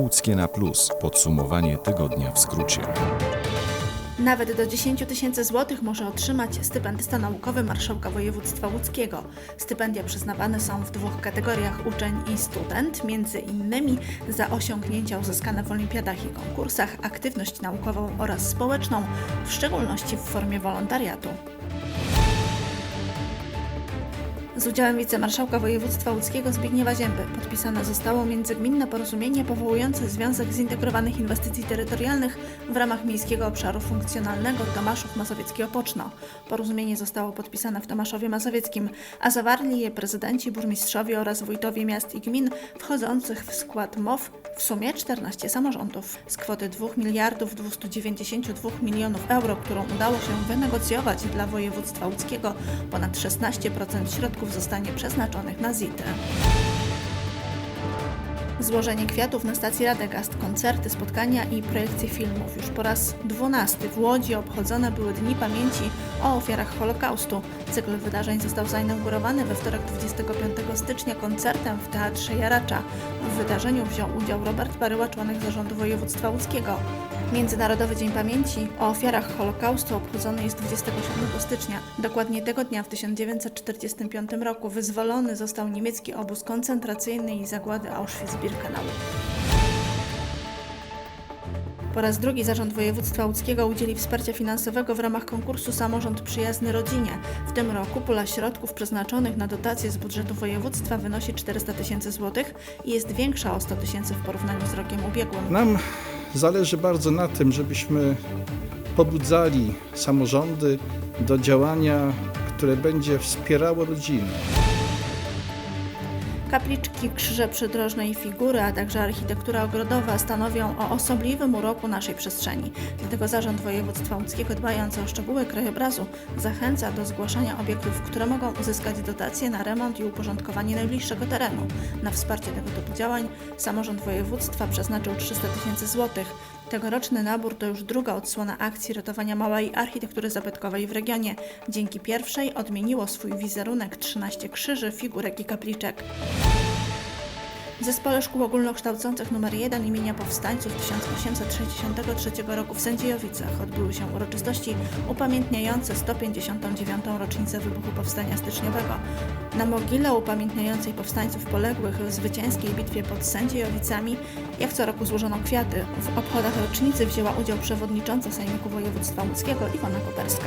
Łódzkie na Plus. Podsumowanie tygodnia w skrócie. Nawet do 10 tysięcy złotych może otrzymać stypendysta naukowy Marszałka Województwa Łódzkiego. Stypendia przyznawane są w dwóch kategoriach uczeń i student, między innymi za osiągnięcia uzyskane w olimpiadach i konkursach, aktywność naukową oraz społeczną, w szczególności w formie wolontariatu. Z udziałem wicemarszałka województwa łódzkiego Zbigniewa Zięby podpisane zostało międzygminne porozumienie powołujące Związek Zintegrowanych Inwestycji Terytorialnych w ramach Miejskiego Obszaru Funkcjonalnego Tomaszów Mazowiecki-Opoczno. Porozumienie zostało podpisane w Tomaszowie Mazowieckim, a zawarli je prezydenci, burmistrzowie oraz wójtowie miast i gmin wchodzących w skład MOW w sumie 14 samorządów. Z kwoty 2 miliardów 292 milionów euro, którą udało się wynegocjować dla województwa łódzkiego, ponad 16% środków zostanie przeznaczonych na ZIT. Złożenie kwiatów na stacji Radegast, koncerty, spotkania i projekcje filmów. Już po raz dwunasty w Łodzi obchodzone były Dni Pamięci o ofiarach Holokaustu. Cykl wydarzeń został zainaugurowany we wtorek 25 stycznia koncertem w Teatrze Jaracza. W wydarzeniu wziął udział Robert Baryła, członek zarządu województwa łódzkiego. Międzynarodowy Dzień Pamięci o ofiarach Holokaustu obchodzony jest 27 stycznia. Dokładnie tego dnia w 1945 roku wyzwolony został niemiecki obóz koncentracyjny i zagłady Auschwitz-Birkenau. Po raz drugi Zarząd Województwa Łódzkiego udzieli wsparcia finansowego w ramach konkursu Samorząd Przyjazny Rodzinie. W tym roku pula środków przeznaczonych na dotacje z budżetu województwa wynosi 400 tysięcy złotych i jest większa o 100 tysięcy w porównaniu z rokiem ubiegłym. Nam zależy bardzo na tym, żebyśmy pobudzali samorządy do działania, które będzie wspierało rodzinę. Kapliczki, krzyże przydrożne i figury, a także architektura ogrodowa stanowią o osobliwym uroku naszej przestrzeni. Dlatego Zarząd Województwa Łódzkiego, dbając o szczegóły krajobrazu, zachęca do zgłaszania obiektów, które mogą uzyskać dotacje na remont i uporządkowanie najbliższego terenu. Na wsparcie tego typu działań samorząd województwa przeznaczył 300 tysięcy złotych. Tegoroczny nabór to już druga odsłona akcji ratowania małej architektury zabytkowej w regionie. Dzięki pierwszej odmieniło swój wizerunek 13 krzyży, figurek i kapliczek. W Zespole Szkół Ogólnokształcących nr 1 imienia powstańców 1863 roku w Sędziejowicach odbyły się uroczystości upamiętniające 159. rocznicę wybuchu Powstania Styczniowego. Na mogile upamiętniającej powstańców poległych w zwycięskiej bitwie pod Sędziejowicami jak co roku złożono kwiaty. W obchodach rocznicy wzięła udział przewodnicząca Sejmiku Województwa Łódzkiego Iwona Koperska.